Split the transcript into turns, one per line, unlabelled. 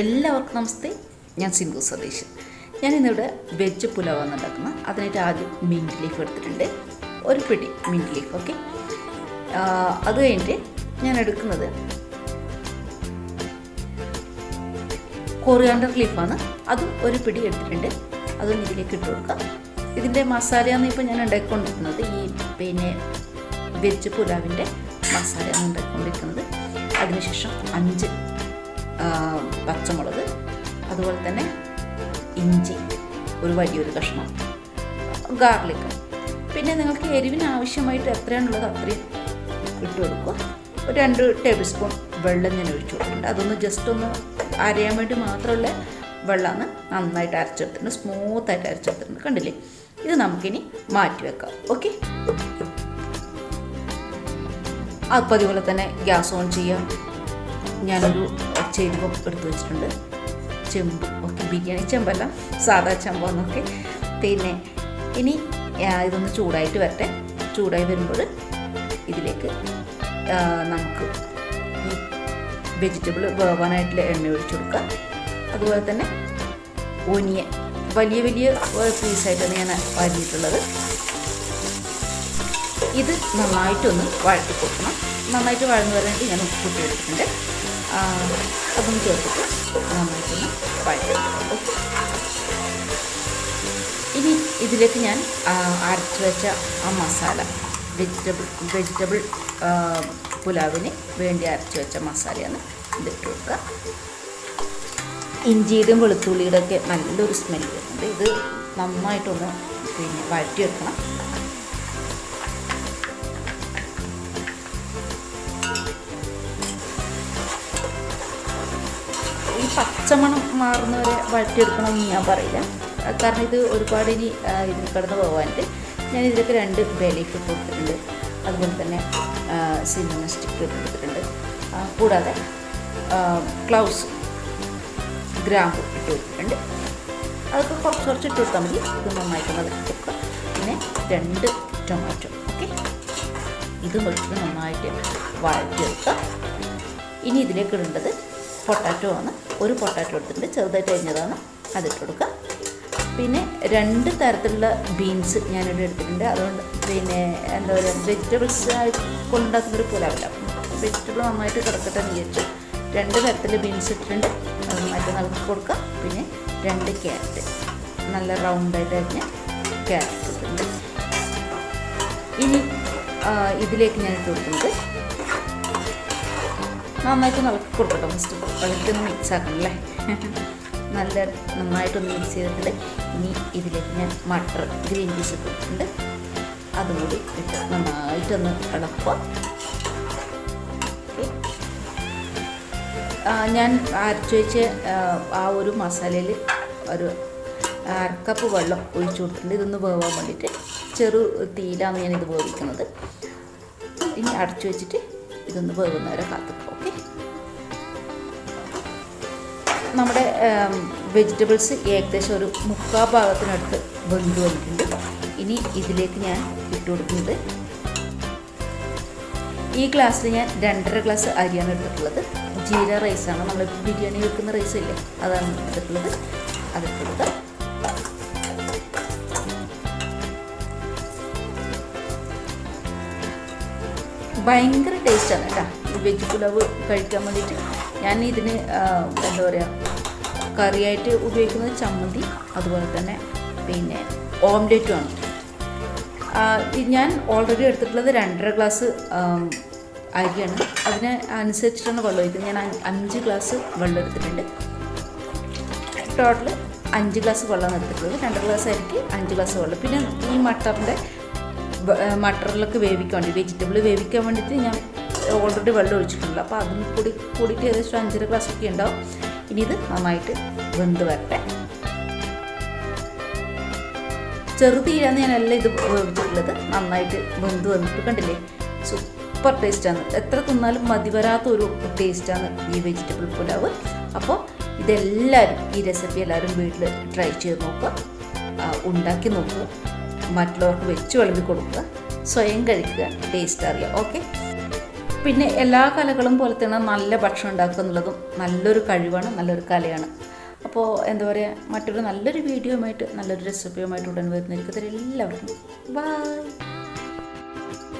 എല്ലാവർക്കും നമസ്തേ. ഞാൻ സിന്ധു സതീഷ് ഞാൻ ഇന്നിവിടെ വെജ് പുലാവാണ് ഉണ്ടാക്കുന്നത്. അതിനായിട്ട് ആദ്യം മിന്റ് ലീഫ് എടുത്തിട്ടുണ്ട്. ഒരു പിടി മിന്റ് ലീഫ് ഓക്കെ അത് കഴിഞ്ഞിട്ട് ഞാൻ എടുക്കുന്നത് കൊറിയാണ്ടർ ലീഫാണ് അതും ഒരു പിടി എടുത്തിട്ടുണ്ട്. അതും ഇതിലേക്ക് ഇട്ട് കൊടുക്കാം. ഇതിന്റെ മസാലയാണ് ഇപ്പോൾ ഞാൻ ഉണ്ടാക്കിക്കൊണ്ടിരിക്കുന്നത് ഈ പിന്നെ വെജ് പുലാവിന്റെ മസാലയാണ് ഉണ്ടാക്കിക്കൊണ്ടിരിക്കുന്നത്. അതിനുശേഷം അഞ്ച് പച്ചമുളക് അതുപോലെ തന്നെ ഇഞ്ചി ഒരു വലിയൊരു കഷ്ണം ഗാർലിക്. പിന്നെ നിങ്ങൾക്ക് എരിവിന് ആവശ്യമായിട്ട് എത്രയാണുള്ളത് അത്രയും ഇട്ട് കൊടുക്കുക. ഒരു രണ്ട് ടേബിൾ സ്പൂൺ വെള്ളം ഞാൻ ഒഴിച്ചു കൊടുക്കുന്നുണ്ട് അതൊന്ന് ജസ്റ്റ് ഒന്ന് അരയാൻ വേണ്ടി മാത്രമുള്ള വെള്ളമാണ് നന്നായിട്ട് അരച്ചെടുത്തിട്ടുണ്ട്. സ്മൂത്തായിട്ട് അരച്ചെടുത്തിട്ടുണ്ട്. കണ്ടില്ലേ? ഇത് നമുക്കിനി മാറ്റി വെക്കാം. ഓക്കെ അപ്പോൾ അതുപോലെ തന്നെ ഗ്യാസ് ഓൺ ചെയ്യാം. ഞാനൊരു ചെമ്പ് എടുത്ത് വെച്ചിട്ടുണ്ട്. ചെമ്പ്. ഓക്കെ ബിരിയാണി ചെമ്പല്ല. സാധാ ചെമ്പെന്നൊക്കെ. പിന്നെ ഇനി ഇതൊന്ന് ചൂടായിട്ട് വരട്ടെ. ചൂടായി വരുമ്പോൾ ഇതിലേക്ക് നമുക്ക് വെജിറ്റബിൾ വേവാനായിട്ടുള്ള എണ്ണ ഒഴിച്ചു കൊടുക്കുക. അതുപോലെ തന്നെ ഒനിയൻ വലിയ വലിയ പീസായിട്ടാണ് ഞാൻ വരഞ്ഞിട്ടുള്ളത് ഇത് നന്നായിട്ടൊന്ന് വഴറ്റി കൊടുക്കണം. നന്നായിട്ട് വഴന്ന് വരാനായിട്ട് ഞാൻ ഉപ്പ് എടുത്തിട്ടുണ്ട് അതും ചേർത്തിട്ട് നന്നായിട്ടൊന്ന് വഴറ്റി ഇനി ഇതിലേക്ക് ഞാൻ അരച്ചു വെച്ച ആ മസാല വെജിറ്റബിൾ വെജിറ്റബിൾ പുലാവിന് വേണ്ടി അരച്ച് വെച്ച മസാലയാണ് ഇതിട്ട് കൊടുക്കുക. ഇഞ്ചിയുടെയും വെളുത്തുള്ളിയുടെ ഒക്കെ നല്ലൊരു സ്മെല്ല് വരുന്നുണ്ട്. ഇത് നന്നായിട്ടൊന്ന് പിന്നെ വെക്കണം. ഈ പച്ചമണം മാറുന്നവരെ വഴറ്റിയെടുക്കണമെന്ന് ഞാൻ പറയില്ല. കാരണം ഇത് ഒരുപാട് ഇനി ഇതിൽ കിടന്ന് പോകാനുണ്ട് ഞാൻ ഇതിലേക്ക് രണ്ട് ബേലീഫ് കൊടുത്തിട്ടുണ്ട്. അതുപോലെ തന്നെ സിനിമ സ്റ്റിക്ക് കൊടുത്തിട്ടുണ്ട് കൂടാതെ ക്ലൗസ് ഗ്രാമ്പ് ഇട്ട് കൊടുത്തിട്ടുണ്ട് അതൊക്കെ കുറച്ച് കുറച്ച് ഇട്ട് കൊടുത്താൽ മതി. ഇത് നന്നായിട്ട് കൊടുക്കുക പിന്നെ രണ്ട് ടൊമാറ്റോ ഓക്കെ ഇത് കുറച്ച് നന്നായിട്ട് വഴറ്റിയെടുക്കുക ഇനി ഇതിലേക്ക് ഇടേണ്ടത് പൊട്ടാറ്റോ ആണ്. ഒരു പൊട്ടാറ്റോ എടുത്തിട്ടുണ്ട്. ചെറുതായിട്ട് അരിഞ്ഞതാണ്. അതിട്ട് കൊടുക്കുക. പിന്നെ രണ്ട് തരത്തിലുള്ള ബീൻസ് ഞാനിവിടെ എടുത്തിട്ടുണ്ട്. അതുകൊണ്ട് പിന്നെ എന്താ പറയുക വെജിറ്റബിൾസ് കൊണ്ടുണ്ടാക്കുന്നൊരു പുലാവില്ല വെജിറ്റബിൾ നന്നായിട്ട് കിടക്കട്ടെ എന്ന് വിചാരിച്ചു. രണ്ട് തരത്തിലുള്ള ബീൻസ് ഇട്ടിട്ടുണ്ട്. നൽകി കൊടുക്കുക പിന്നെ രണ്ട് ക്യാരറ്റ്. നല്ല റൗണ്ടായിട്ട് അരിഞ്ഞ ക്യാരറ്റ് ഇട്ടിട്ടുണ്ട്. ഇനി ഇതിലേക്ക് ഞാൻ ഇട്ട് കൊടുക്കുന്നത് നന്നായിട്ട് ഇളക്കി കൊടുക്കട്ടോ ഫസ്റ്റ് ഇളക്കൊന്ന് മിക്സ് ആക്കണം അല്ലേ? നല്ല നന്നായിട്ടൊന്ന് മിക്സ് ചെയ്തിട്ടുണ്ട്. ഇനി ഇതിലേക്ക് ഞാൻ മട്ടർ ഗ്രീൻ പീസ് ഇട്ടിട്ടുണ്ട് അതുകൂടി ഇട്ട് നന്നായിട്ടൊന്ന് ഇളക്കുക. ഞാൻ അരച്ച് വെച്ച ആ, ഒരു മസാലയിൽ ഒരു അരക്കപ്പ് വെള്ളം ഒഴിച്ചു കൊടുത്തിട്ടുണ്ട്. ഇതൊന്ന് വേവാൻ വേണ്ടിയിട്ട് ചെറു തീയിലാണ് ഞാനിത് വേവിക്കുന്നത്. ഇനി അടച്ചു വെച്ചിട്ട് ഇതൊന്ന് വേവുന്നവരെ കാത്തിക്കും ഓക്കെ നമ്മുടെ വെജിറ്റബിൾസ് ഏകദേശം ഒരു മുക്കാ ഭാഗത്തിനടുത്ത് വെന്ത് വന്നിട്ടുണ്ട്. ഇനി ഇതിലേക്ക് ഞാൻ ഇട്ട് കൊടുക്കുന്നത് ഈ ഗ്ലാസ്സിൽ ഞാൻ രണ്ടര ഗ്ലാസ് അരിയാണ് എടുത്തിട്ടുള്ളത്. ജീര റൈസാണ് നമ്മൾ ബിരിയാണി വെക്കുന്ന റൈസ് ഇല്ലേ? അതാണ് എടുത്തിട്ടുള്ളത്. അതിട്ടുള്ളത് ഭയങ്കര ടേസ്റ്റാണ് കേട്ടോ. ഈ വെജ് പുലാവ് കഴിക്കാൻ വേണ്ടിയിട്ട്. ഞാൻ ഇതിന് എന്താ പറയുക കറിയായിട്ട് ഉപയോഗിക്കുന്നത് ചമ്മന്തി അതുപോലെ തന്നെ പിന്നെ ഓംലെറ്റുമാണ് ഞാൻ ഓൾറെഡി എടുത്തിട്ടുള്ളത് രണ്ടര ഗ്ലാസ് അരിയാണ്. അതിന് അനുസരിച്ചിട്ടാണ് വെള്ളം ഒഴിക്കുന്നത്. ഞാൻ അഞ്ച് ഗ്ലാസ് വെള്ളം എടുത്തിട്ടുണ്ട്. ടോട്ടൽ അഞ്ച് ഗ്ലാസ് വെള്ളമാണ് എടുത്തിട്ടുള്ളത്. രണ്ട് ഗ്ലാസ് അരിക്ക് അഞ്ച് ഗ്ലാസ് വെള്ളം. പിന്നെ ഈ മട്ടറിന്റെ മട്ടറിലൊക്കെ വേവിക്കാൻ വേണ്ടി വെജിറ്റബിൾ വേവിക്കാൻ വേണ്ടിയിട്ട് ഞാൻ ഓൾറെഡി വെള്ളം ഒഴിച്ചിട്ടുണ്ട് അപ്പോൾ അതും കൂടി കൂടിയിട്ട് ഏകദേശം അഞ്ചര ഗ്ലാസ് ഒക്കെ ഉണ്ടാവും. ഇനി ഇത് നന്നായിട്ട് വെന്ത് വരട്ടെ. ചെറുതീരാന്ന് ഞാൻ എല്ലാം ഇത് വേവിച്ചിട്ടുള്ളത് നന്നായിട്ട് വെന്ത് വന്നിട്ട് കണ്ടില്ലേ? സൂപ്പർ ടേസ്റ്റാണ് എത്ര തിന്നാലും മതി വരാത്ത ഒരു ടേസ്റ്റാണ് ഈ വെജിറ്റബിൾ പുലാവ്. അപ്പോൾ ഇതെല്ലാവരും ഈ റെസിപ്പി എല്ലാവരും വീട്ടിൽ ട്രൈ ചെയ്ത് നോക്കുക. ഉണ്ടാക്കി നോക്കുക. മറ്റുള്ളവർക്ക് വെച്ച് വിളമ്പി കൊടുക്കുക. സ്വയം കഴിക്കുക. ടേസ്റ്റ് അറിയുക. ഓക്കെ പിന്നെ എല്ലാ കലകളും പോലെ തന്നെ നല്ല ഭക്ഷണം ഉണ്ടാക്കുക എന്നുള്ളതും നല്ലൊരു കഴിവാണ് നല്ലൊരു കലയാണ്. അപ്പോൾ എന്താ പറയുക മറ്റൊരു നല്ലൊരു വീഡിയോയുമായിട്ട് നല്ലൊരു റെസിപ്പിയുമായിട്ട് ഉടൻ വരുന്നതായിരിക്കും എല്ലാവർക്കും. ബൈ